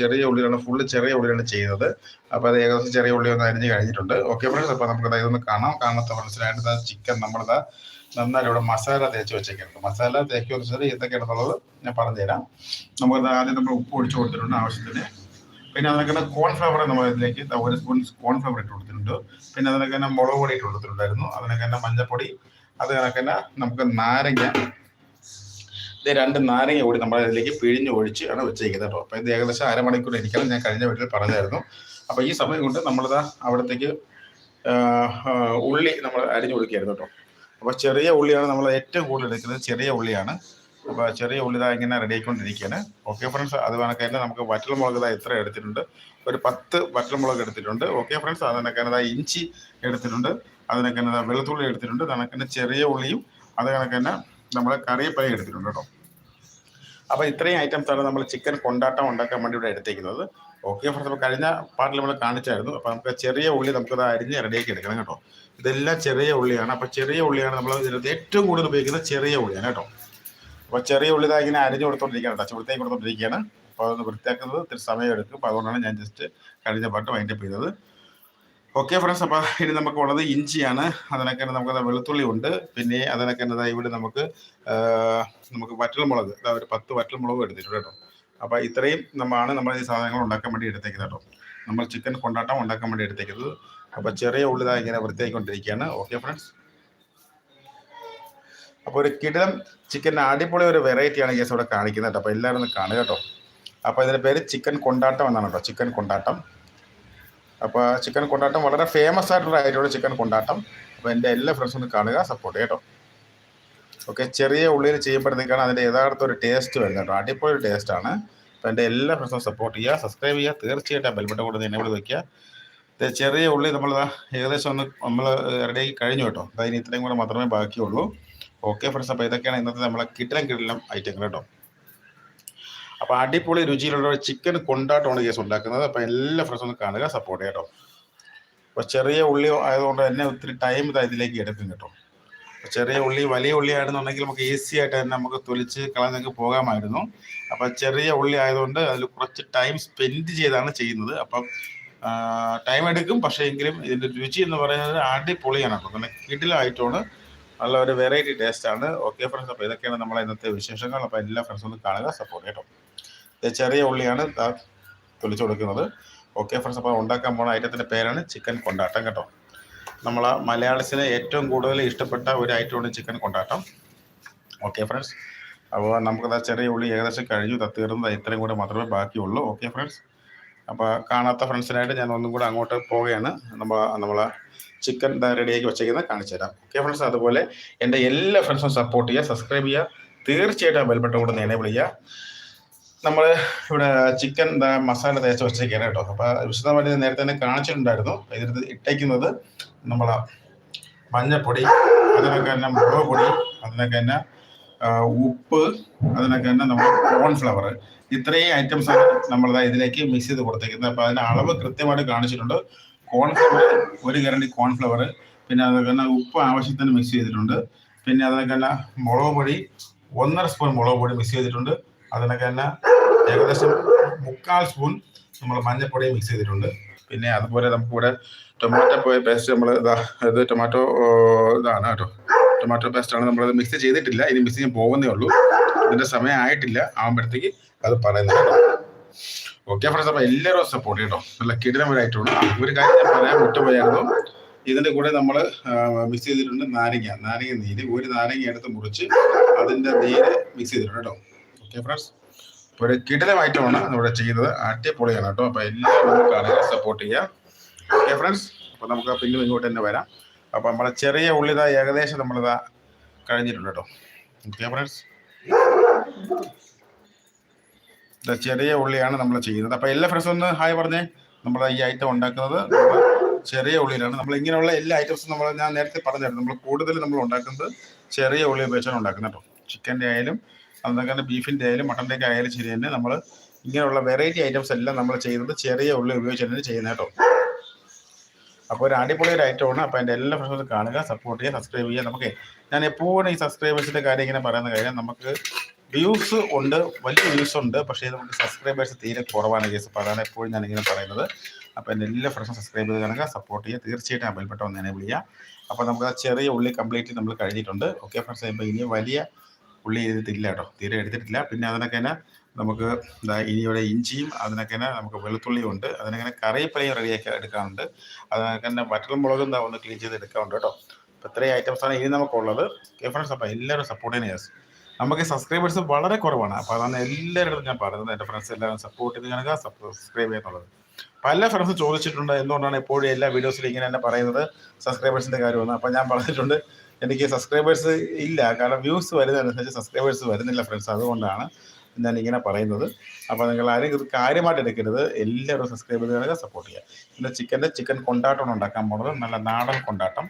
ചെറിയ ഉള്ളിയാണ് ഫുള്ള് ചെറിയ ഉള്ളിയാണ് ചെയ്യുന്നത്. അപ്പോൾ അത് ഏകദേശം ചെറിയ ഉള്ളി ഒന്ന് അരിഞ്ഞ് കഴിഞ്ഞിട്ടുണ്ട്. ഓക്കെ ഫ്രണ്ട്സ് അപ്പോൾ നമുക്ക് ഇതൊന്ന് കാണാം. കാണാത്ത മനസ്സിലായിട്ട് ചിക്കൻ നമ്മളിതാ നന്നായി ഇവിടെ മസാല തേച്ച് വെച്ചേക്കുന്നുണ്ട്. മസാല തേക്കുക വെച്ചാൽ എന്തൊക്കെയാണെന്നുള്ളത് ഞാൻ പറഞ്ഞുതരാം. നമുക്ക് ആദ്യം നമ്മൾ ഉപ്പ് ഒഴിച്ചു കൊടുത്തിട്ടുണ്ട് ആവശ്യത്തിന്. പിന്നെ അതിനൊക്കെ കോൺഫ്ലവർ നമ്മൾ ഇതിലേക്ക് ഒരു സ്പൂൺ കോൺഫ്ലവർ ഇട്ട് കൊടുത്തിട്ടുണ്ട്. പിന്നെ അതിനൊക്കെ തന്നെ മുളക് പൊടി ഇട്ട് കൊടുത്തിട്ടുണ്ടായിരുന്നു. അതിനൊക്കെ തന്നെ മഞ്ഞപ്പൊടി അത് കണക്കന്നെ നമുക്ക് നാരങ്ങ ഇത് രണ്ട് നാരങ്ങ കൂടി നമ്മൾ ഇതിലേക്ക് പിഴിഞ്ഞ് ഒഴിച്ച് ആണ് വെച്ചേക്കുന്നത് കേട്ടോ. അപ്പോൾ ഇത് ഏകദേശം അരമണിക്കൂർ ഇരിക്കണം ഞാൻ കഴിഞ്ഞ വീട്ടിൽ പറഞ്ഞായിരുന്നു. അപ്പോൾ ഈ സമയം കൊണ്ട് നമ്മളിതാ അവിടത്തേക്ക് ഉള്ളി നമ്മൾ അരിഞ്ഞു കൊടുക്കുകയായിരുന്നു കേട്ടോ. അപ്പോൾ ചെറിയ ഉള്ളിയാണ് നമ്മൾ ഏറ്റവും കൂടുതൽ എടുക്കുന്നത്. ചെറിയ ഉള്ളിയാണ്. അപ്പോൾ ചെറിയ ഉള്ളി ഇതാ ഇങ്ങനെ റെഡി ആയിക്കൊണ്ടിരിക്കുകയാണ്. ഓക്കെ ഫ്രണ്ട്സ് അത് കണക്ക് നമുക്ക് വറ്റൽമുളക് ഇതാ എത്ര എടുത്തിട്ടുണ്ട്? ഒരു പത്ത് വറ്റൽമുളക് എടുത്തിട്ടുണ്ട്. ഓക്കെ ഫ്രണ്ട്സ് അതിനൊക്കെ ഇതാ ഇഞ്ചി എടുത്തിട്ടുണ്ട്. അതിനൊക്കെ വെളുത്തുള്ളി എടുത്തിട്ടുണ്ട്. കണക്കിന് ചെറിയ ഉള്ളിയും അത് കണക്ക് തന്നെ നമ്മൾ കറിയപ്പഴം എടുത്തിട്ടുണ്ട് കേട്ടോ. അപ്പോൾ ഇത്രയും ഐറ്റംസ് ആണ് നമ്മൾ ചിക്കൻ കൊണ്ടാട്ടം ഉണ്ടാക്കാൻ വേണ്ടി ഇവിടെ എടുത്തേക്കുന്നത്. ഓക്കെ ഫ്രണ്ട്സ് അപ്പോൾ കഴിഞ്ഞ പാർട്ടിൽ നമ്മൾ കാണിച്ചായിരുന്നു. അപ്പോൾ നമുക്ക് ചെറിയ ഉള്ളി നമുക്കത് അരിഞ്ഞ് റെഡിയാക്കി എടുക്കണം കേട്ടോ. ഇതെല്ലാം ചെറിയ ഉള്ളിയാണ്. അപ്പോൾ ചെറിയ ഉള്ളിയാണ് നമ്മൾ ഇതിനകത്ത് ഏറ്റവും കൂടുതൽ ഉപയോഗിക്കുന്നത് ചെറിയ ഉള്ളിയാണ് കേട്ടോ. അപ്പോൾ ചെറിയ ഉള്ളി ഇതാ ഇങ്ങനെ അരിഞ്ഞ് കൊടുത്തോണ്ടിരിക്കുകയാണ് കേട്ടോ. വൃത്തിയാക്കി കൊടുത്തോണ്ടിരിക്കുകയാണ്. അപ്പോൾ അതൊന്ന് വൃത്തിയാക്കുന്നത് ഇത്തിരി സമയം എടുക്കും. അപ്പോൾ അതുകൊണ്ടാണ് ഞാൻ ജസ്റ്റ് കഴിഞ്ഞ പാട്ട് വൈൻഡപ്പ് ചെയ്തത്. ഓക്കെ ഫ്രണ്ട്സ് അപ്പോൾ ഇനി നമുക്ക് ഉള്ളത് ഇഞ്ചിയാണ്. അതിനൊക്കെ നമുക്ക് വെളുത്തുള്ളി ഉണ്ട്. പിന്നെ അതിനൊക്കെ ദാ ഇവിടെ നമുക്ക് നമുക്ക് വറ്റൽമുളക് ഇതാ ഒരു പത്ത് വറ്റൽമുളക് എടുത്തിട്ടുണ്ട് കേട്ടോ. അപ്പോൾ ഇത്രയും നമ്മളാണ് നമ്മൾ ഈ സാധനങ്ങൾ ഉണ്ടാക്കാൻ വേണ്ടി എടുത്തേക്കുന്നത് കേട്ടോ. നമ്മൾ ചിക്കൻ കൊണ്ടാട്ടം ഉണ്ടാക്കാൻ വേണ്ടി എടുത്തേക്കുന്നത്. അപ്പോൾ ചെറിയ ഉള്ളി ഇതാ ഇങ്ങനെ വൃത്തിയായിക്കൊണ്ടിരിക്കുകയാണ്. ഓക്കെ ഫ്രണ്ട്സ് അപ്പോൾ ഒരു കിടലം ചിക്കന്റെ അടിപൊളി ഒരു വെറൈറ്റിയാണ് കേസ് ഇവിടെ കാണിക്കുന്നത് കേട്ടോ. അപ്പോൾ എല്ലാവരും കാണുക കേട്ടോ. അപ്പോൾ ഇതിന്റെ പേര് ചിക്കൻ കൊണ്ടാട്ടം എന്നാണ് കേട്ടോ. ചിക്കൻ കൊണ്ടാട്ടം. അപ്പോൾ ചിക്കൻ കൊണ്ടാട്ടം വളരെ ഫേമസ് ആയിട്ടുള്ള ആയിട്ടുള്ള ചിക്കൻ കൊണ്ടാട്ടം. അപ്പോൾ എന്റെ എല്ലാ ഫ്രണ്ട്സും ഒന്ന് കാണുക സപ്പോർട്ട് കേട്ടോ. ഓക്കെ ചെറിയ ഉള്ളിയിൽ ചെയ്യുമ്പോഴത്തേക്കാണ് അതിന്റെ യഥാർത്ഥ ഒരു ടേസ്റ്റ് വരുന്നത് കേട്ടോ. അടിപൊളി ഒരു ടേസ്റ്റാണ് അപ്പോൾ എന്റെ എല്ലാ ഫ്രണ്ട്സും സപ്പോർട്ട് ചെയ്യുക സബ്സ്ക്രൈബ് ചെയ്യുക തീർച്ചയായിട്ടും ബെൽബട്ടം കൊടുത്ത് എന്നെ വിളി വയ്ക്കുക ചെറിയ ഉള്ളി നമ്മൾ ഏകദേശം ഒന്ന് നമ്മൾ റെഡിയാക്കി കഴിഞ്ഞു കേട്ടോ. അതിന് ഇത്രയും കൂടെ മാത്രമേ ബാക്കിയുള്ളൂ. ഓക്കെ ഫ്രണ്ട്സ് അപ്പോൾ ഇതൊക്കെയാണ് ഇന്നത്തെ നമ്മളെ കിട്ടിലും കിട്ടിലും ഐറ്റങ്ങൾ കേട്ടോ. അപ്പോൾ അടിപൊളി രുചിയിലുള്ള ചിക്കൻ കൊണ്ടാട്ടമാണ് കേസ് ഉണ്ടാക്കുന്നത്. അപ്പോൾ എല്ലാ ഫ്രണ്ട്സും ഒന്ന് കാണുക സപ്പോർട്ട് കേട്ടോ. അപ്പോൾ ചെറിയ ഉള്ളി ആയതുകൊണ്ട് തന്നെ ഒത്തിരി ടൈം ഇതാ ഇതിലേക്ക് എടുക്കും കേട്ടോ. ചെറിയ ഉള്ളി വലിയ ഉള്ളി ആയിരുന്നുണ്ടെങ്കിൽ നമുക്ക് ഈസി ആയിട്ട് തന്നെ നമുക്ക് തൊലിച്ച് കളഞ്ഞൊക്കെ പോകാമായിരുന്നു. അപ്പോൾ ചെറിയ ഉള്ളി ആയതുകൊണ്ട് അതിൽ കുറച്ച് ടൈം സ്പെൻഡ് ചെയ്താണ് ചെയ്യുന്നത്. അപ്പം ടൈം എടുക്കും. പക്ഷേ എങ്കിലും ഇതിന്റെ രുചി എന്ന് പറയുന്നത് അടിപൊളിയാണ് കേട്ടോ. നല്ല കിടിലായിട്ടാണ് നല്ല ഒരു വെറൈറ്റി ടേസ്റ്റ് ആണ്. ഓക്കെ ഫ്രണ്ട്സ് അപ്പോൾ ഇതൊക്കെയാണ് നമ്മളെ ഇന്നത്തെ വിശേഷങ്ങൾ. അപ്പോൾ എല്ലാ ഫ്രണ്ട്സും ഒന്ന് കാണുക സപ്പോർട്ട് ഇത് ചെറിയ ഉള്ളിയാണ്. തൊലിച്ചു കൊടുക്കുന്നത്. ഓക്കെ ഫ്രണ്ട്സ് അപ്പോൾ ഉണ്ടാക്കാൻ പോണ ഐറ്റത്തിന്റെ പേരാണ് ചിക്കൻ കൊണ്ടാട്ടം കേട്ടോ. നമ്മൾ മലയാളിസിന് ഏറ്റവും കൂടുതൽ ഇഷ്ടപ്പെട്ട ഒരു ഐറ്റമാണ് ചിക്കൻ കൊണ്ടാട്ടം. ഓക്കെ ഫ്രണ്ട്സ് അപ്പോൾ നമുക്കത് ചെറിയ ഉള്ളി ഏകദേശം കഴിഞ്ഞു. തീർന്നത്. ഇത്രയും കൂടെ മാത്രമേ ബാക്കിയുള്ളൂ. ഓക്കെ ഫ്രണ്ട്സ് അപ്പോൾ കാണാത്ത ഫ്രണ്ട്സിനായിട്ട് ഞാൻ ഒന്നും കൂടെ അങ്ങോട്ട് പോവുകയാണ്. നമ്മൾ നമ്മൾ ചിക്കൻ റെഡിയാക്കി വെച്ചേക്കുന്നത് കാണിച്ചു തരാം. ഓക്കെ ഫ്രണ്ട്സ് അതുപോലെ എന്റെ എല്ലാ ഫ്രണ്ട്സും സപ്പോർട്ട് ചെയ്യുക സബ്സ്ക്രൈബ് ചെയ്യുക. തീർച്ചയായിട്ടും ആ ബെൽബട്ടൺ കൂടെ ചെയ്യുക. നമ്മൾ ഇവിടെ ചിക്കൻ മസാല തേച്ച് വെച്ചേക്കാണ് കേട്ടോ. അപ്പോൾ വിശദമായിട്ട് നേരത്തെ തന്നെ കാണിച്ചിട്ടുണ്ടായിരുന്നു. ഇതിനകത്ത് ഇട്ടേക്കുന്നത് നമ്മളെ മഞ്ഞപ്പൊടി അതിനൊക്കെ തന്നെ മുളക് പൊടി അതിനൊക്കെ തന്നെ ഉപ്പ് അതിനൊക്കെ തന്നെ നമ്മൾ കോൺഫ്ലവർ ഇത്രയും ഐറ്റംസ് ആണ് നമ്മൾ ഇതിലേക്ക് മിക്സ് ചെയ്ത് കൊടുത്തേക്കുന്നത്. അപ്പോൾ അതിന്റെ അളവ് കൃത്യമായിട്ട് കാണിച്ചിട്ടുണ്ട്. കോൺഫ്ലവർ ഒരു കരണ്ടി കോൺഫ്ലവർ പിന്നെ അതൊക്കെ തന്നെ ഉപ്പ് ആവശ്യത്തിന് മിക്സ് ചെയ്തിട്ടുണ്ട്. പിന്നെ അതിനൊക്കെ തന്നെ മുളക് പൊടി ഒന്നര സ്പൂൺ മുളക് പൊടി മിക്സ് ചെയ്തിട്ടുണ്ട്. അതിനൊക്കെ തന്നെ ഏകദേശം മുക്കാൽ സ്പൂൺ നമ്മൾ മഞ്ഞപ്പൊടി മിക്സ് ചെയ്തിട്ടുണ്ട്. പിന്നെ അതുപോലെ നമുക്കിവിടെ ടൊമാറ്റോ പോയ പേസ്റ്റ് നമ്മൾ ഇതാ ഇത് ടൊമാറ്റോ ഇതാണ് കേട്ടോ. ടൊമാറ്റോ പേസ്റ്റ് ആണ് നമ്മളത് മിക്സ് ചെയ്തിട്ടില്ല. ഇനി മിക്സ് ചെയ്യാൻ പോകുന്നേ ഉള്ളൂ. ഇതിന്റെ സമയം ആയിട്ടില്ല. ആകുമ്പോഴത്തേക്ക് അത് പറയുന്നത് ഓക്കെ ഫ്രണ്ട്സ് അപ്പോൾ എല്ലാവരും സപ്പോർട്ട് കേട്ടോ. നല്ല കിടിലമായിട്ടുണ്ട് ഒരു കാര്യം ഞാൻ പറയാൻ വിട്ടുപോയായിരുന്നു. ഇതിന്റെ കൂടെ നമ്മൾ മിക്സ് ചെയ്തിട്ടുണ്ട് നാരങ്ങ. നാരങ്ങ നീര്. ഒരു നാരങ്ങ എടുത്ത് മുറിച്ച് അതിന്റെ നീര് മിക്സ് ചെയ്തിട്ടുണ്ട് കേട്ടോ. ഓക്കെ ഫ്രണ്ട്സ് ഒരു കിടിലം ഐറ്റമാണ് ഇവിടെ ചെയ്യുന്നത്. അടിപൊളിയാണ് കേട്ടോ. അപ്പോൾ എല്ലാവരും നമുക്ക് കാണുക സപ്പോർട്ട് ചെയ്യുക. ഓക്കെ ഫ്രണ്ട്സ് അപ്പോൾ നമുക്ക് പിന്നെ ഇങ്ങോട്ട് തന്നെ വരാം. അപ്പോൾ നമ്മളെ ചെറിയ ഉള്ളിത ഏകദേശം നമ്മളിതാ കഴിഞ്ഞിട്ടുണ്ട് കേട്ടോ. ഓക്കെ ഫ്രണ്ട്സ് ചെറിയ ഉള്ളിയാണ് നമ്മൾ ചെയ്യുന്നത്. അപ്പോൾ എല്ലാ ഫ്രണ്ട്സും ഒന്ന് ഹായ് പറഞ്ഞേ. നമ്മൾ ഈ ഐറ്റം ഉണ്ടാക്കുന്നത് ചെറിയ ഉള്ളിയിലാണ് നമ്മൾ ഇങ്ങനെയുള്ള എല്ലാ ഐറ്റംസും നമ്മൾ ഞാൻ നേരത്തെ പറഞ്ഞായിരുന്നു. നമ്മൾ കൂടുതൽ നമ്മൾ ഉണ്ടാക്കുന്നത് ചെറിയ ഉള്ളി ഉപയോഗിച്ചാണ് ഉണ്ടാക്കുന്നത് കേട്ടോ. ചിക്കന്റെ ആയാലും തന്നെ ബീഫിന്റെ ആയാലും മട്ടന്റെ ഒക്കെ ആയാലും ശരി തന്നെ നമ്മൾ ഇങ്ങനെയുള്ള വെറൈറ്റി ഐറ്റംസ് എല്ലാം നമ്മൾ ചെയ്യുന്നത് ചെറിയ ഉള്ളി ഉപയോഗിച്ച് തന്നെ ചെയ്യുന്നത് കേട്ടോ. അപ്പോൾ ഒരു അടിപൊളി ഒരു ഐറ്റം ആണ്. അപ്പോൾ എന്റെ എല്ലാ ഫ്രണ്ട്സും കാണുക സപ്പോർട്ട് ചെയ്യുക സബ്സ്ക്രൈബ് ചെയ്യുക. നമുക്ക് ഞാൻ എപ്പോഴും ഈ സബ്സ്ക്രൈബേഴ്സിന്റെ കാര്യം ഇങ്ങനെ പറയുന്ന കാര്യം നമുക്ക് വ്യൂസ് ഉണ്ട് വലിയ വ്യൂസ് ഉണ്ട്. പക്ഷേ നമുക്ക് സബ്സ്ക്രൈബേഴ്സ് തീരെ കുറവാണ് കേസ് അപ്പോൾ അതാണ് എപ്പോഴും ഞാൻ ഇങ്ങനെ പറയുന്നത്. അപ്പോൾ എന്റെ എല്ലാ ഫ്രണ്ട്സും സബ്സ്ക്രൈബ് ചെയ്ത് കാണുക സപ്പോർട്ട് ചെയ്യുക. തീർച്ചയായിട്ടും ആ ബെൽബട്ടൺ ഒന്ന് എനേബിൾ ചെയ്യുക. അപ്പോൾ നമുക്ക് ആ ചെറിയ ഉള്ളി കംപ്ലീറ്റ്ലി നമ്മൾ കഴിഞ്ഞിട്ടുണ്ട്. ഓക്കെ ഫ്രണ്ട്സ് ഇപ്പോൾ ഇനി വലിയ ഉള്ളി എഴുതിട്ടില്ല കേട്ടോ. തീരെ എടുത്തിട്ടില്ല പിന്നെ അതിനൊക്കെ നമുക്ക് ഇനി ഇനിയുടെ ഇഞ്ചിയും അതിനൊക്കെ തന്നെ നമുക്ക് വെളുത്തുള്ളിയും ഉണ്ട്. അതിനങ്ങനെ കറിയപ്പലയും റെഡിയാക്കി എടുക്കാനുണ്ട്. അതിനൊക്കെ തന്നെ വറ്റൽ മുളകും എന്താ ഒന്ന് ക്ലീൻ ചെയ്ത് എടുക്കാറുണ്ട് കേട്ടോ. അപ്പോൾ ഇത്രയും ഐറ്റംസാണ് ഇനി നമുക്കുള്ളത്. ഫ്രണ്ട്സ് അപ്പോൾ എല്ലാവരും സപ്പോർട്ട് ചെയ്യുന്ന യെസ് നമുക്ക് സബ്സ്ക്രൈബേഴ്സ് വളരെ കുറവാണ്. അപ്പോൾ അതാണ് എല്ലാവരുടെ ഞാൻ പറയുന്നത്. എന്റെ ഫ്രണ്ട്സ് എല്ലാവരും സപ്പോർട്ട് ചെയ്ത് കാണുക സബ്സ്ക്രൈബ് ചെയ്യുന്നുള്ളത് പല ഫ്രണ്ട്സ് ചോദിച്ചിട്ടുണ്ട് എന്തുകൊണ്ടാണ് എപ്പോഴും എല്ലാ വീഡിയോസിലും ഇങ്ങനെ തന്നെ പറയുന്നത്? സബ്സ്ക്രൈബേഴ്സിന്റെ കാര്യമാണ് അപ്പോൾ ഞാൻ പറഞ്ഞിട്ടുണ്ട് എനിക്ക് സബ്സ്ക്രൈബേഴ്സ് ഇല്ല. കാരണം വ്യൂസ് വരുന്നതനുസരിച്ച് സബ്സ്ക്രൈബേഴ്സ് വരുന്നില്ല ഫ്രണ്ട്സ് അതുകൊണ്ടാണ് ഞാൻ ഇങ്ങനെ പറയുന്നത്. അപ്പോൾ നിങ്ങൾ ആരും ഇത് കാര്യമായിട്ട് എടുക്കരുത്. എല്ലാവരും സബ്സ്ക്രൈബ് ചെയ്ത് സപ്പോർട്ട് ചെയ്യുക പിന്നെ ചിക്കന്റെ ചിക്കൻ കൊണ്ടാട്ടമാണ് ഉണ്ടാക്കാൻ പോകുന്നത് നല്ല നാടൻ കൊണ്ടാട്ടം.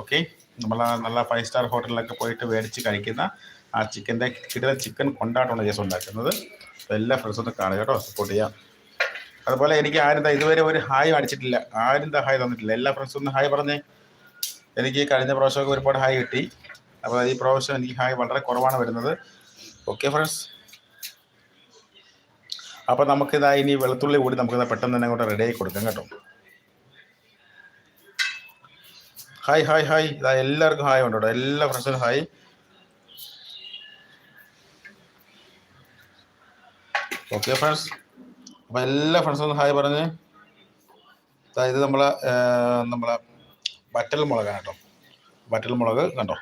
ഓക്കെ നമ്മൾ നല്ല ഫൈവ് സ്റ്റാർ ഹോട്ടലിലൊക്കെ പോയിട്ട് മേടിച്ച് കഴിക്കുന്ന ആ ചിക്കന്റെ കിട്ടുന്ന ചിക്കൻ കൊണ്ടാട്ടമാണ് ജസ്റ്റ് ഉണ്ടാക്കുന്നത്. അപ്പോൾ എല്ലാ ഫ്രണ്ട്സും കാണുക കേട്ടോ. സപ്പോർട്ട് ചെയ്യാം. അതുപോലെ എനിക്ക് ആരും ഇതുവരെ ഒരു ഹായ് അടിച്ചിട്ടില്ല ആരും ഹായ് തന്നിട്ടില്ല. എല്ലാ ഫ്രണ്ട്സും ഹായ് പറഞ്ഞേ. എനിക്ക് കഴിഞ്ഞ പ്രാവശ്യമൊക്കെ ഒരുപാട് ഹായ് കിട്ടി. അപ്പോൾ ഈ പ്രാവശ്യം എനിക്ക് ഹായ് വളരെ കുറവാണ് വരുന്നത്. ഓക്കെ ഫ്രണ്ട്സ് അപ്പോൾ നമുക്കിതാ ഇനി വെളുത്തുള്ളി കൂടി നമുക്കിതാ പെട്ടെന്ന് തന്നെ അങ്ങോട്ട് റെഡി ആയി കൊടുക്കാം കേട്ടോ. ഹായ് ഹായ് ഹായ് ഇതാ എല്ലാവർക്കും ഹായ് ഉണ്ട്? കേട്ടോ എല്ലാ ഫ്രണ്ട്സിനും ഹായ് ഓക്കെ ഫ്രണ്ട്സ് അപ്പോൾ എല്ലാ ഫ്രണ്ട്സും ഹായ് പറഞ്ഞ്. ഇത് നമ്മളെ നമ്മളെ വറ്റൽ മുളകാണ് കേട്ടോ. വറ്റൽ മുളക് കണ്ടോ?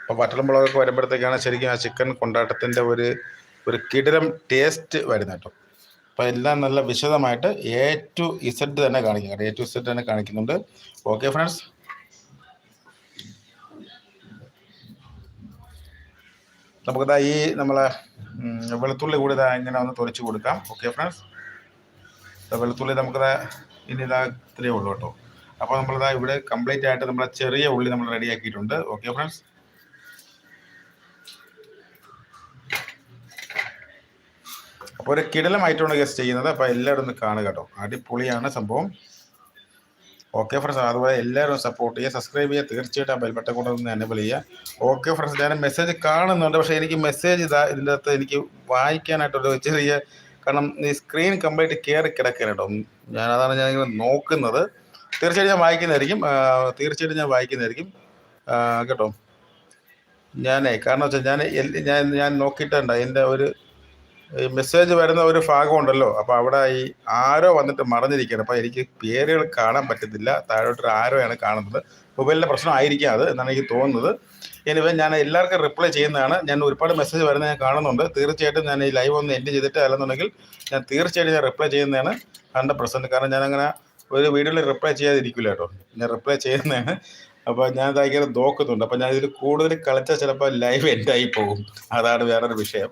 അപ്പോൾ വറ്റൽ മുളകൊക്കെ വരുമ്പോഴത്തേക്കാണ് ശരിക്കും ആ ചിക്കൻ കൊണ്ടാട്ടത്തിന്റെ ഒരു ഒരു കിടിലം ടേസ്റ്റ് വരുന്നത് കേട്ടോ. അപ്പോൾ എല്ലാം നല്ല വിശദമായിട്ട് എ ടു ഇസഡ് തന്നെ കാണിക്കുന്നുണ്ട് എ ടു ഇസഡ് തന്നെ കാണിക്കുന്നുണ്ട്. ഓക്കെ ഫ്രണ്ട്സ് നമുക്കിതാ ഈ നമ്മളെ വെളുത്തുള്ളി കൂടി ഇതാ ഇങ്ങനെ ഒന്ന് തൊലിച്ച് കൊടുക്കാം. ഓക്കെ ഫ്രണ്ട്സ് വെളുത്തുള്ളി നമുക്കിതാ ഇനി ഇതാ ഇത്രയേ ഉള്ളൂ കേട്ടോ. അപ്പോൾ നമ്മളിതാ ഇവിടെ കംപ്ലീറ്റ് ആയിട്ട് നമ്മളെ ചെറിയ ഉള്ളി നമ്മൾ റെഡി ആക്കിയിട്ടുണ്ട്. ഓക്കെ ഫ്രണ്ട്സ് അപ്പോൾ ഒരു കിടലമായിട്ടാണ് ഗസ്റ്റ് ചെയ്യുന്നത്. അപ്പോൾ എല്ലാവരും ഒന്ന് കാണുക കേട്ടോ. അടിപൊളിയാണ് സംഭവം. ഓക്കെ ഫ്രണ്ട്സ് അതുപോലെ എല്ലാവരും സപ്പോർട്ട് ചെയ്യുക സബ്സ്ക്രൈബ് ചെയ്യുക. തീർച്ചയായിട്ടും ആ ബെൽബട്ടൺ കൂടെ ഒന്ന് എനബിൾ ചെയ്യുക. ഓക്കെ ഫ്രണ്ട്സ് ഞാൻ മെസ്സേജ് കാണുന്നുണ്ട്. പക്ഷേ എനിക്ക് മെസ്സേജ് ഇതാ ഇതിന്റെ അകത്ത് എനിക്ക് വായിക്കാനായിട്ടൊരു ചെറിയ കാരണം ഈ സ്ക്രീൻ കംപ്ലീറ്റ് കയറി കിടക്കുകയാണ് കേട്ടോ. ഞാൻ ഞാൻ നോക്കുന്നത്. തീർച്ചയായിട്ടും ഞാൻ വായിക്കുന്നതായിരിക്കും. തീർച്ചയായിട്ടും ഞാൻ വായിക്കുന്നതായിരിക്കും. കേട്ടോ. ഞാനേ കാരണം വെച്ചാൽ ഞാൻ ഞാൻ ഞാൻ നോക്കിയിട്ടുണ്ട്. എന്റെ ഒരു മെസ്സേജ് വരുന്ന ഒരു ഭാഗം ഉണ്ടല്ലോ. അപ്പോൾ അവിടെ ഈ ആരോ വന്നിട്ട് മറഞ്ഞിരിക്കുകയാണ്. അപ്പോൾ എനിക്ക് പേരുകൾ കാണാൻ പറ്റത്തില്ല. താഴോട്ടൊരു ആരോയാണ് കാണുന്നത്. മൊബൈലിന്റെ പ്രശ്നം ആയിരിക്കാം അത് എന്നാണ് എനിക്ക് തോന്നുന്നത്. എനിവേ ഞാൻ എല്ലാവർക്കും റിപ്ലൈ ചെയ്യുന്നതാണ്. ഞാൻ ഒരുപാട് മെസ്സേജ് വരുന്നത് ഞാൻ കാണുന്നുണ്ട്. തീർച്ചയായിട്ടും ഞാൻ ഈ ലൈവ് ഒന്ന് എൻഡ് ചെയ്തിട്ട് അല്ലെന്നുണ്ടെങ്കിൽ ഞാൻ തീർച്ചയായിട്ടും ഞാൻ റിപ്ലൈ ചെയ്യുന്നതാണ്. ഹൺഡ്രഡ് പെർസെന്റ് കാരണം ഞാനങ്ങനെ ഒരു വീഡിയോയിൽ റിപ്ലൈ ചെയ്യാതിരിക്കില്ല കേട്ടോ. ഞാൻ റിപ്ലൈ ചെയ്യുന്നതാണ്. അപ്പോൾ ഞാൻ ഭയങ്കര നോക്കുന്നുണ്ട്. അപ്പോൾ ഞാൻ ഇതിൽ കൂടുതൽ കളിച്ചാൽ ചിലപ്പോൾ ലൈവ് എൻഡായി പോകും. അതാണ് വേറൊരു വിഷയം.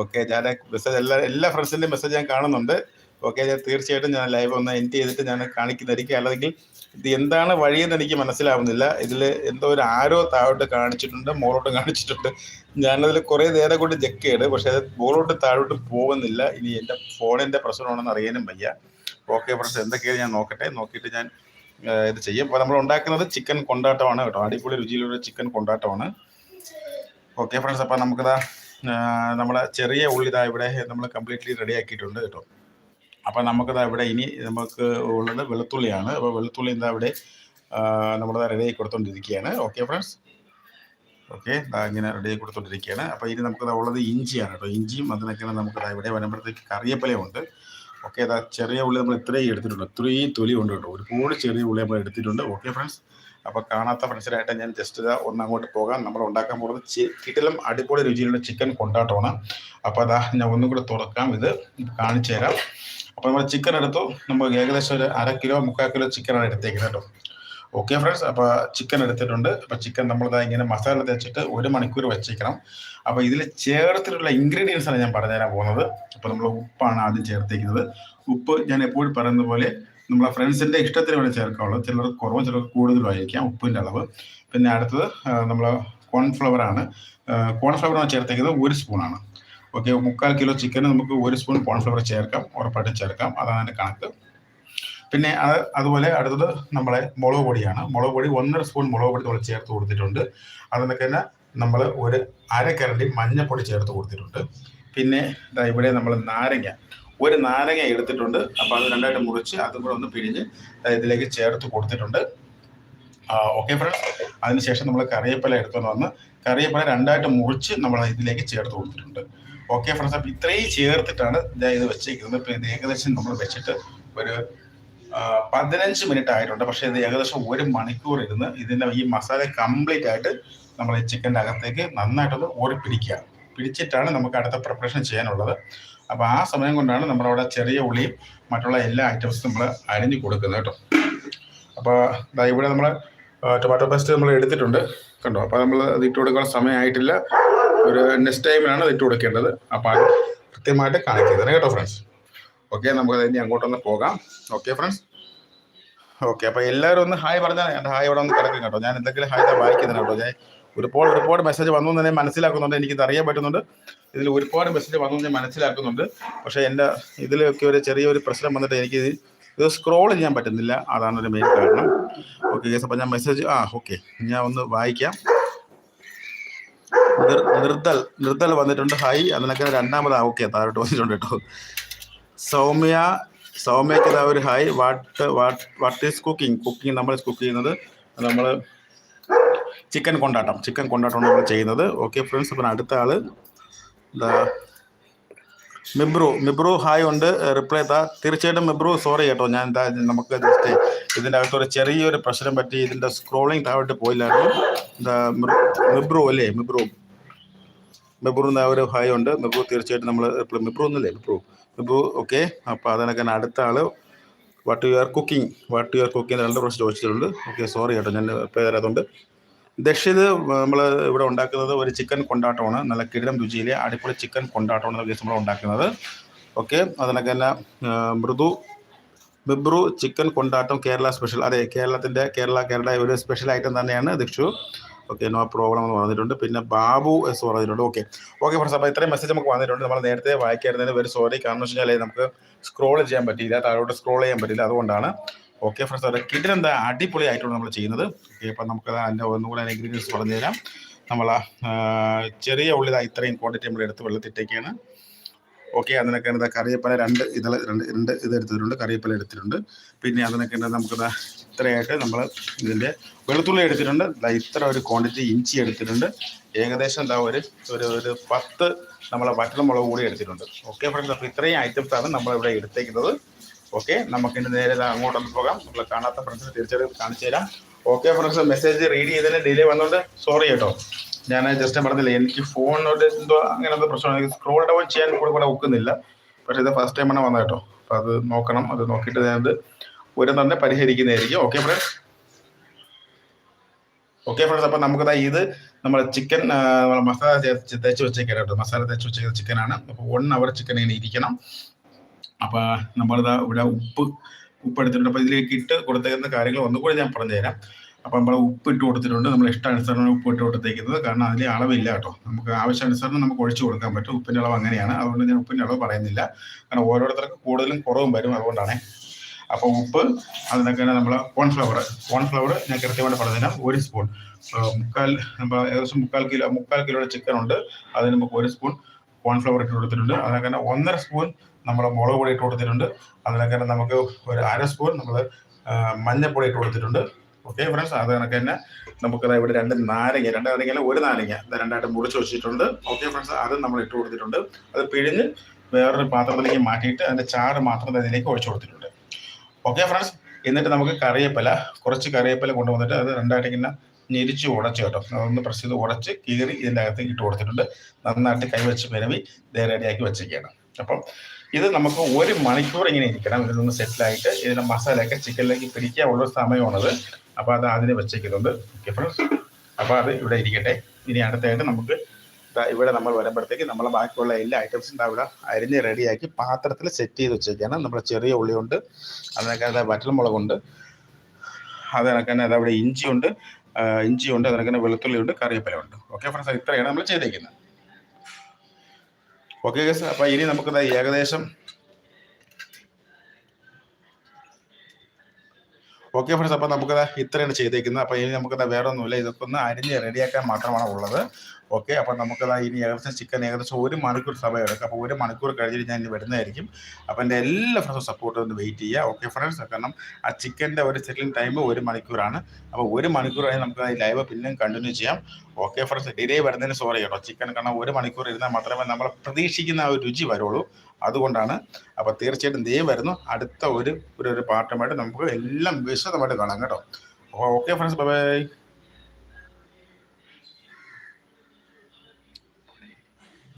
ഓക്കെ ഞാൻ മെസ്സേജ് എല്ലാ എല്ലാ ഫ്രണ്ട്സിന്റെയും മെസ്സേജ് ഞാൻ കാണുന്നുണ്ട്. ഓക്കെ ഞാൻ തീർച്ചയായിട്ടും ഞാൻ ലൈവ് ഒന്ന് എൻഡ് ചെയ്തിട്ട് ഞാൻ കാണിക്കുന്നതായിരിക്കും. അല്ലെങ്കിൽ ഇത് എന്താണ് വഴിയെന്ന് എനിക്ക് മനസ്സിലാവുന്നില്ല. ഇതിൽ എന്തോ ഒരു ആരോ താഴോട്ട് കാണിച്ചിട്ടുണ്ട് മോളോട്ട് കാണിച്ചിട്ടുണ്ട്. ഞാനതിൽ കുറേ നേരം കൊണ്ട് ചെക്ക് ചെയ്ത് പക്ഷേ അത് മോളോട്ട് താഴോട്ട് പോകുന്നില്ല. ഇനി എന്റെ ഫോണിന്റെ പ്രശ്നമാണെന്ന് അറിയാനും വയ്യ. ഓക്കെ ഫ്രണ്ട്സ് എന്തൊക്കെയാണ് ഞാൻ നോക്കട്ടെ നോക്കിയിട്ട് ഞാൻ ഇത് ചെയ്യും. അപ്പോൾ നമ്മൾ ഉണ്ടാക്കുന്നത് ചിക്കൻ കൊണ്ടാട്ടമാണ് കേട്ടോ. അടിപൊളി രുചിയിലുള്ള ചിക്കൻ കൊണ്ടാട്ടമാണ്. ഓക്കെ ഫ്രണ്ട്സ് അപ്പോൾ നമുക്കിതാ നമ്മളെ ചെറിയ ഉള്ളി ഇതാ ഇവിടെ നമ്മൾ കംപ്ലീറ്റ്ലി റെഡി ആക്കിയിട്ടുണ്ട് കേട്ടോ. അപ്പോൾ നമുക്കിതാ ഇവിടെ ഇനി നമുക്ക് ഉള്ളത് വെളുത്തുള്ളിയാണ്. അപ്പോൾ വെളുത്തുള്ളി എന്താ ഇവിടെ നമ്മളിതാ റെഡി ആക്കി കൊടുത്തോണ്ടിരിക്കുകയാണ്. ഓക്കെ ഫ്രണ്ട്സ് ഓക്കെ ഇങ്ങനെ റെഡി ആക്കി കൊടുത്തോണ്ടിരിക്കുകയാണ്. അപ്പോൾ ഇനി നമുക്കിതാ ഉള്ളത് ഇഞ്ചിയാണ് കേട്ടോ. ഇഞ്ചിയും അതിനൊക്കെയാണ് നമുക്കിതാ ഇവിടെ വരുമ്പോഴത്തേക്ക് കറിയപ്പലയുണ്ട് ഓക്കെ അതാ ചെറിയ ഉള്ളി നമ്മൾ ഇത്രയും എടുത്തിട്ടുണ്ട്. ഇത്രയും തൊലി ഉണ്ട് കേട്ടോ. ഒരുപാട് ചെറിയ ഉള്ളി നമ്മൾ എടുത്തിട്ടുണ്ട്. ഓക്കെ ഫ്രണ്ട്സ് അപ്പോൾ കാണാത്ത ഫ്രണ്ട്സിനായിട്ട് ഞാൻ ജസ്റ്റ് ഇതാ ഒന്നങ്ങോട്ട് പോകാം. നമ്മൾ ഉണ്ടാക്കാൻ പോകുന്നത് കിട്ടിലും അടിപൊളി രുചിയിലുള്ള ചിക്കൻ കൊണ്ടാട്ടമാണ്. അപ്പോൾ അതാ ഞാൻ ഒന്നും കൂടെ തുറക്കാം. ഇത് കാണിച്ചു തരാം. അപ്പോൾ നമ്മൾ ചിക്കൻ എടുത്തു. നമ്മൾ ഏകദേശം ഒരു അര കിലോ മുക്കാൽ കിലോ ചിക്കനാണ് എടുത്തേക്കുന്നത് കേട്ടോ. ഓക്കെ ഫ്രണ്ട്സ് അപ്പോൾ ചിക്കൻ എടുത്തിട്ടുണ്ട്. അപ്പോൾ ചിക്കൻ നമ്മളിതാ ഇങ്ങനെ മസാല തേച്ചിട്ട് ഒരു മണിക്കൂർ വെച്ചേക്കണം. അപ്പോൾ ഇതിൽ ചേർത്തിട്ടുള്ള ഇൻഗ്രീഡിയൻസ് ആണ് ഞാൻ പറഞ്ഞുതരാൻ പോകുന്നത്. അപ്പോൾ നമ്മൾ ഉപ്പാണ് ആദ്യം ചേർത്തേക്കുന്നത്. ഉപ്പ് ഞാൻ എപ്പോഴും പറയുന്ന പോലെ നമ്മളെ ഫ്രണ്ട്സിന്റെ ഇഷ്ടത്തിന് വേണം ചേർക്കാവുള്ളൂ. ചിലർ കുറവ് ചിലർ കൂടുതലും ആയിരിക്കാം ഉപ്പിന്റെ അളവ്. പിന്നെ അടുത്തത് നമ്മൾ കോൺഫ്ലവർ ആണ്. കോൺഫ്ലവർ ആണ് ചേർത്തേക്കുന്നത് ഒരു സ്പൂണാണ്. ഓക്കെ മുക്കാൽ കിലോ ചിക്കന് നമുക്ക് ഒരു സ്പൂൺ കോൺഫ്ലവർ ചേർക്കാം. ഉറപ്പായിട്ടും ചേർക്കാം. അതാണ് എന്റെ കണക്ക്. പിന്നെ അത് അതുപോലെ അടുത്തത് നമ്മളെ മുളക് പൊടിയാണ്. മുളക് പൊടി ഒന്നര സ്പൂൺ മുളക് പൊടി നമ്മൾ ചേർത്ത് കൊടുത്തിട്ടുണ്ട്. അതിനൊക്കെ തന്നെ നമ്മൾ ഒരു അരക്കരണ്ടി മഞ്ഞപ്പൊടി ചേർത്ത് കൊടുത്തിട്ടുണ്ട്. പിന്നെ ഇതാ ഇവിടെ നമ്മൾ നാരങ്ങ ഒരു നാരങ്ങ എടുത്തിട്ടുണ്ട്. അപ്പോൾ അത് രണ്ടായിട്ട് മുറിച്ച് അതും കൂടെ ഒന്ന് പിഴിഞ്ഞ് ഇതിലേക്ക് ചേർത്ത് കൊടുത്തിട്ടുണ്ട്. ഓക്കെ ഫ്രണ്ട്സ് അതിനുശേഷം നമ്മൾ കറിവേപ്പില എടുത്തുകൊണ്ട് വന്ന് കറിവേപ്പില രണ്ടായിട്ട് മുറിച്ച് നമ്മൾ ഇതിലേക്ക് ചേർത്ത് കൊടുത്തിട്ടുണ്ട്. ഓക്കെ ഫ്രണ്ട്സ് അപ്പം ഇത്രയും ചേർത്തിട്ടാണ് ഇത് വെച്ചേക്കുന്നത്. ഏകദേശം നമ്മൾ വെച്ചിട്ട് ഒരു പതിനഞ്ച് മിനിറ്റ് ആയിട്ടുണ്ട്. പക്ഷേ ഇത് ഏകദേശം ഒരു മണിക്കൂർ ഇരുന്ന് ഇതിന്റെ ഈ മസാല കംപ്ലീറ്റ് ആയിട്ട് നമ്മൾ ഈ ചിക്കന്റെ അകത്തേക്ക് നന്നായിട്ടൊന്ന് ഓടിപ്പിടിക്കുക. പിടിച്ചിട്ടാണ് നമുക്ക് അടുത്ത പ്രിപ്പറേഷൻ ചെയ്യാനുള്ളത്. അപ്പോൾ ആ സമയം കൊണ്ടാണ് നമ്മളവിടെ ചെറിയ ഉള്ളിയും മറ്റുള്ള എല്ലാ ഐറ്റംസും നമ്മൾ അരിഞ്ഞു കൊടുക്കുന്നത് കേട്ടോ. അപ്പോൾ ഇതാ ഇവിടെ നമ്മൾ ടൊമാറ്റോ പേസ്റ്റ് നമ്മൾ എടുത്തിട്ടുണ്ട്. കണ്ടോ? അപ്പോൾ നമ്മൾ അത് ഇട്ട് കൊടുക്കാൻ സമയമായിട്ടില്ല. ഒരു നെക്സ്റ്റ് ടൈമിലാണ് അത് ഇട്ട് കൊടുക്കേണ്ടത്. അപ്പോൾ കൃത്യമായിട്ട് കാണിക്കുന്നത് കേട്ടോ ഫ്രണ്ട്സ് ഓക്കെ നമുക്ക് ഇനി അങ്ങോട്ടൊന്ന് പോകാം. ഓക്കെ ഫ്രണ്ട്സ് ഓക്കെ അപ്പോൾ എല്ലാവരും ഒന്ന് ഹായ് പറഞ്ഞാൽ എന്റെ ഹായ് ഇവിടെ ഒന്ന് കിടക്കും കേട്ടോ. ഞാൻ എന്തെങ്കിലും ഹായ് വായിക്കുന്നത് കേട്ടോ. ഞാൻ ഒരുപാട് ഒരുപാട് മെസ്സേജ് വന്നു എന്ന് ഞാൻ മനസ്സിലാക്കുന്നുണ്ട്. എനിക്കിത് അറിയാൻ പറ്റുന്നുണ്ട്. ഇതിൽ ഒരുപാട് മെസ്സേജ് വന്നു ഞാൻ മനസ്സിലാക്കുന്നുണ്ട്. പക്ഷേ എന്റെ ഇതിലൊക്കെ ഒരു ചെറിയൊരു പ്രശ്നം വന്നിട്ട് എനിക്ക് ഇത് സ്ക്രോൾ ചെയ്യാൻ പറ്റുന്നില്ല. അതാണ് ഒരു മെയിൻ കാരണം. ഓക്കെ ഗേസ് അപ്പോൾ ഞാൻ മെസ്സേജ് ആ ഓക്കെ ഞാൻ ഒന്ന് വായിക്കാം. നിർ- നിർത്തൽ നിർത്തൽ വന്നിട്ടുണ്ട്. ഹായ് അതിനൊക്കെ രണ്ടാമതാ ഓക്കെ താഴോട്ട് വന്നിട്ടുണ്ട് കേട്ടോ. സൗമ്യ സൗമ്യക്ക് ഇതാ ഒരു hi what what what is cooking? Cooking നമ്മൾ കുക്ക് ചെയ്യുന്നത് നമ്മൾ ചിക്കൻ കൊണ്ടാട്ടം. ചിക്കൻ കൊണ്ടാട്ടമാണ് നമ്മൾ ചെയ്യുന്നത്. ഓക്കെ ഫ്രണ്ട്സ് അപ്പം അടുത്ത ആൾ എന്താ മിബ്രു. മിബ്രു ഹായ് ഉണ്ട്. റിപ്ലൈ താ. തീർച്ചയായിട്ടും മിബ്രു സോറി കേട്ടോ. ഞാൻ എന്താ നമുക്ക് ജസ്റ്റ് ഇതിന്റെ അകത്തൊരു ചെറിയൊരു പ്രശ്നം പറ്റി ഇതിന്റെ സ്ക്രോളിങ് താഴോട്ട് പോയില്ലായിരുന്നു. എന്താ മിബ്രു അല്ലേ? മിബ്രു. മിബ്രു എന്ന ഒരു ഹായ് ഉണ്ട്. മിബ്രു തീർച്ചയായിട്ടും നമ്മൾ റിപ്ലൈ മിബ്രു ഒന്നുമില്ലേ മിബ്രു. ഓക്കെ അപ്പോൾ അതിനൊക്കെ അടുത്ത ആൾ. What you are cooking what you are cooking രണ്ട് പ്രാവശ്യം ചോദിച്ചിട്ടുണ്ട്. ഓക്കെ സോറി കേട്ടോ ഞാൻ ഇപ്പോൾ തരാതുകൊണ്ട് ദക്ഷിത് നമ്മൾ ഇവിടെ ഉണ്ടാക്കുന്നത് ഒരു ചിക്കൻ കൊണ്ടാട്ടമാണ്. നല്ല കിടിലം രുചിയിലെ അടിപൊളി ചിക്കൻ കൊണ്ടാട്ടമാണ് കേസ് നമ്മൾ ഉണ്ടാക്കുന്നത്. ഓക്കെ അതിനൊക്കെ തന്നെ മൃദു ബിബ്രു ചിക്കൻ കൊണ്ടാട്ടം കേരള സ്പെഷ്യൽ അതെ കേരളത്തിന്റെ കേരള കേരള ഒരു സ്പെഷ്യൽ ഐറ്റം തന്നെയാണ് ദക്ഷു. ഓക്കെ നോ പ്രോബ്ലം എന്ന് പറഞ്ഞിട്ടുണ്ട്. പിന്നെ ബാബു എസ് പറഞ്ഞിട്ടുണ്ട്. ഓക്കെ ഓക്കെ ഫ്രണ്ട്സ് അപ്പോൾ ഇത്രയും മെസ്സേജ് നമുക്ക് വന്നിട്ടുണ്ട്. നമ്മൾ നേരത്തെ വായിക്കായിരുന്നതിന് ഒരു സോറി കാരണം വെച്ച് കഴിഞ്ഞാൽ നമുക്ക് സ്ക്രോൾ ചെയ്യാൻ പറ്റിയില്ല താഴോട്ട് സ്ക്രോൾ ചെയ്യാൻ പറ്റില്ല അതുകൊണ്ടാണ്. ഓക്കെ ഫ്രണ്ട്സ് അത് കിഡിനെന്താ അടിപൊളി ആയിട്ടാണ് നമ്മൾ ചെയ്യുന്നത്. ഓക്കെ അപ്പം നമുക്ക് അതിന്റെ ഒന്നുകൂടെ ഇൻഗ്രീഡിയൻസ് പറഞ്ഞു തരാം നമ്മൾ ചെറിയ ഉള്ളി ദാ ഇത്രയും ക്വാണ്ടിറ്റി നമ്മൾ എടുത്ത് വെള്ളത്തിട്ടേക്കാണ്. ഓക്കെ അതിനൊക്കെ എന്താ കറിവേപ്പില രണ്ട് ഇതിൽ രണ്ട് രണ്ട് ഇത് എടുത്തിട്ടുണ്ട് കറിവേപ്പില എടുത്തിട്ടുണ്ട്. പിന്നെ അതിനൊക്കെ എന്താ നമുക്ക് ദാ ഇത്രയായിട്ട് നമ്മൾ ഇതിന്റെ വെളുത്തുള്ളി എടുത്തിട്ടുണ്ട്. ഇത്ര ഒരു ക്വാണ്ടിറ്റി ഇഞ്ചി എടുത്തിട്ടുണ്ട്. ഏകദേശം എന്താ ഒരു ഒരു ഒരു പത്ത് നമ്മളെ വറ്റൽമുളക് കൂടി എടുത്തിട്ടുണ്ട്. ഓക്കെ ഫ്രണ്ട്സ് അപ്പോൾ ഇത്രയും ഐറ്റംസാണ് നമ്മളിവിടെ എടുത്തേക്കുന്നത്. ഓക്കെ നമുക്ക് ഇനി നേരെ അങ്ങോട്ടൊന്ന് പോകാം. നമ്മൾ കാണാത്ത ഫ്രണ്ട്സിന് തീർച്ചയായിട്ടും കാണിച്ചു തരാം. ഓക്കെ ഫ്രണ്ട്സ് മെസ്സേജ് റീഡ് ചെയ്തതിന് ഡിലേ വന്നുകൊണ്ട് സോറി കേട്ടോ. ഞാൻ ജസ്റ്റ് പറഞ്ഞില്ല എനിക്ക് ഫോണിനോട് എന്തോ അങ്ങനെ എന്തോ പ്രശ്നമാണ്. സ്ക്രോൾ ഡൗൺ ചെയ്യാൻ കൂടെ കൂടെ ഒക്കുന്നില്ല. പക്ഷേ ഇത് ഫസ്റ്റ് ടൈം ആണ് വന്നത് കേട്ടോ. അപ്പോൾ അത് നോക്കണം. അത് നോക്കിയിട്ട് ഞാനത് ഒരു തന്നെ പരിഹരിക്കുന്നതായിരിക്കും. ഓക്കെ ഫ്രണ്ട്സ് ഓക്കെ ഫ്രണ്ട്സ് അപ്പോൾ നമുക്കതാ ഇത് നമ്മൾ ചിക്കൻ മസാല തേച്ച് വെച്ചേക്കാം കേട്ടോ. മസാല തേച്ച് ചിക്കൻ ആണ്. അപ്പോൾ വൺ അവർ ചിക്കൻ ഇങ്ങനെ ഇരിക്കണം. അപ്പോൾ നമ്മളിതാ ഇവിടെ ഉപ്പ് ഉപ്പ് എടുത്തിട്ടുണ്ട്. അപ്പോൾ ഇതിലേക്ക് ഇട്ട് കൊടുത്തേക്കുന്ന കാര്യങ്ങൾ ഒന്നുകൂടി ഞാൻ പറഞ്ഞുതരാം. അപ്പോൾ നമ്മൾ ഉപ്പ് ഇട്ട് കൊടുത്തിട്ടുണ്ട്. നമ്മൾ ഇഷ്ടാനുസരണം ഉപ്പ് ഇട്ട് കൊടുത്തേക്കുന്നത്. കാരണം അതിൽ അളവില്ല കേട്ടോ. നമുക്ക് ആവശ്യാനുസരണം നമുക്ക് ഒഴിച്ചു കൊടുക്കാൻ പറ്റും. ഉപ്പിന്റെ അളവ് അങ്ങനെയാണ്. അതുകൊണ്ട് ഞാൻ ഉപ്പിന്റെ അളവ് പറയുന്നില്ല. കാരണം ഓരോരുത്തർക്ക് കൂടുതലും കുറവും വരും അതുകൊണ്ടാണ്. അപ്പോൾ ഉപ്പ് അതിനൊക്കെ നമ്മൾ കോൺഫ്ലവർ കോൺഫ്ലവർ ഞാൻ കൃത്യമായിട്ട് പറഞ്ഞുതരാം. ഒരു സ്പൂൺ മുക്കാൽ ഏകദേശം മുക്കാൽ കിലോ മുക്കാൽ കിലോയുടെ ചിക്കൻ ഉണ്ട്. അതിന് നമുക്ക് ഒരു സ്പൂൺ കോൺഫ്ലവർ ഇട്ട് കൊടുത്തിട്ടുണ്ട്. അതിനൊക്കെ തന്നെ ഒന്നര സ്പൂൺ നമ്മൾ മുളക് പൊടി ഇട്ട് കൊടുത്തിട്ടുണ്ട്. അതിനൊക്കെ തന്നെ നമുക്ക് ഒരു അര സ്പൂൺ നമ്മൾ മഞ്ഞൾപ്പൊടി ഇട്ട് കൊടുത്തിട്ടുണ്ട്. ഓക്കെ ഫ്രണ്ട്സ് അത് കണക്ക് തന്നെ നമുക്ക് ഇവിടെ രണ്ട് നാരങ്ങ രണ്ട് നാരങ്ങ ഒരു നാരങ്ങ രണ്ടായിട്ട് മുറിച്ച് വെച്ചിട്ടുണ്ട്. ഓക്കെ ഫ്രണ്ട്സ് അത് നമ്മൾ ഇട്ട് കൊടുത്തിട്ടുണ്ട്. അത് പിഴിഞ്ഞ് വേറൊരു പാത്രത്തിലേക്ക് മാറ്റിയിട്ട് അതിന്റെ ചാറ് മാത്രം അതിലേക്ക് ഒഴിച്ചു കൊടുത്തിട്ടുണ്ട്. ഓക്കെ ഫ്രണ്ട്സ് എന്നിട്ട് നമുക്ക് കറിവേപ്പില കുറച്ച് കറിവേപ്പില കൊണ്ടുവന്നിട്ട് അത് രണ്ടായിട്ട് ഇങ്ങനെ ഞെരിച്ച് ഉടച്ച് കേട്ടോ. അതൊന്ന് പ്രസ് ചെയ്ത് ഉടച്ച് കീറി ഇതിന്റെ അകത്തേക്ക് ഇട്ട് കൊടുത്തിട്ടുണ്ട്. നന്നായിട്ട് കൈവച്ച് പെരവി ദേ റെഡിയാക്കി വെച്ചിരിക്കുകയാണ്. അപ്പം ഇത് നമുക്ക് ഒരു മണിക്കൂർ ഇങ്ങനെ ഇരിക്കണം. ഇതൊന്ന് സെറ്റിലായിട്ട് ഇതിന്റെ മസാലയൊക്കെ ചിക്കനിലേക്ക് പിടിക്കാനുള്ള സമയമാണത്. അപ്പോൾ അത് അതിന് വെച്ചേക്കുന്നുണ്ട്. ഓക്കെ ഫ്രണ്ട്സ് അപ്പോൾ അത് ഇവിടെ ഇരിക്കട്ടെ. ഇനി അടുത്തായിട്ട് നമുക്ക് ഇവിടെ നമ്മൾ വരുമ്പോഴത്തേക്ക് നമ്മൾ ബാക്കിയുള്ള എല്ലാ ഐറ്റംസും അവിടെ അരിഞ്ഞ് റെഡിയാക്കി പാത്രത്തിൽ സെറ്റ് ചെയ്ത് വെച്ചേക്കാണ്. നമ്മൾ ചെറിയ ഉള്ളിയുണ്ട് അതിനൊക്കെ അതാ വറ്റൽമുളകുണ്ട് കണക്ക് തന്നെ അതവിടെ ഇഞ്ചിയുണ്ട് ഇഞ്ചിയുണ്ട് അതിനൊക്കെ തന്നെ വെളുത്തുള്ളിയുണ്ട് കറിവേപ്പിലയുണ്ട് ഓക്കെ ഫ്രണ്ട്സ് ഇത്രയാണ് നമ്മൾ ചെയ്തേക്കുന്നത്. ഓക്കെ ഗസ് അപ്പോൾ ഇനി നമുക്ക് ഏകദേശം ഓക്കെ ഫ്രണ്ട്സ് അപ്പോൾ നമുക്കത് ഇത്രയാണ് ചെയ്തേക്കുന്നത്. അപ്പോൾ ഇനി നമുക്കത് വേറെ ഒന്നുമില്ല ഇതൊക്കെ ഒന്ന് അരിഞ്ഞ് റെഡിയാക്കാൻ മാത്രമാണ് ഉള്ളത്. ഓക്കെ അപ്പോൾ നമുക്കത് ഇനി ഏകദേശം ചിക്കൻ ഏകദേശം ഒരു മണിക്കൂർ സമയം എടുക്കും. അപ്പോൾ ഒരു മണിക്കൂർ കഴിഞ്ഞിട്ട് ഞാൻ ഇനി വരുന്നതായിരിക്കും. അപ്പോൾ എന്റെ എല്ലാ ഫ്രണ്ട്സും സപ്പോർട്ട് ഒന്ന് വെയിറ്റ് ചെയ്യുക. ഓക്കെ ഫ്രണ്ട്സ് കാരണം ആ ചിക്കന്റെ ഒരു സെറ്റിലിംഗ് ടൈം ഒരു മണിക്കൂറാണ്. അപ്പോൾ ഒരു മണിക്കൂർ കഴിഞ്ഞ് നമുക്ക് ഈ ലൈവ് പിന്നെയും കണ്ടിന്യൂ ചെയ്യാം. ഓക്കെ ഫ്രണ്ട്സ് ഡിലേ വരുന്നതിന് സോറി കേട്ടോ. ചിക്കൻ കാരണം ഒരു മണിക്കൂർ ഇരുന്നാൽ മാത്രമേ നമ്മൾ പ്രതീക്ഷിക്കുന്ന ആ ഒരു രുചി വരുള്ളൂ. അതുകൊണ്ടാണ്. അപ്പോൾ തീർച്ചയായിട്ടും ദേ വരുന്നു. അടുത്ത ഒരു ഒരു പാട്ടുമായിട്ട് നമുക്ക് എല്ലാം വിശദമായിട്ട് കാണാം കേട്ടോ. Okay friends bye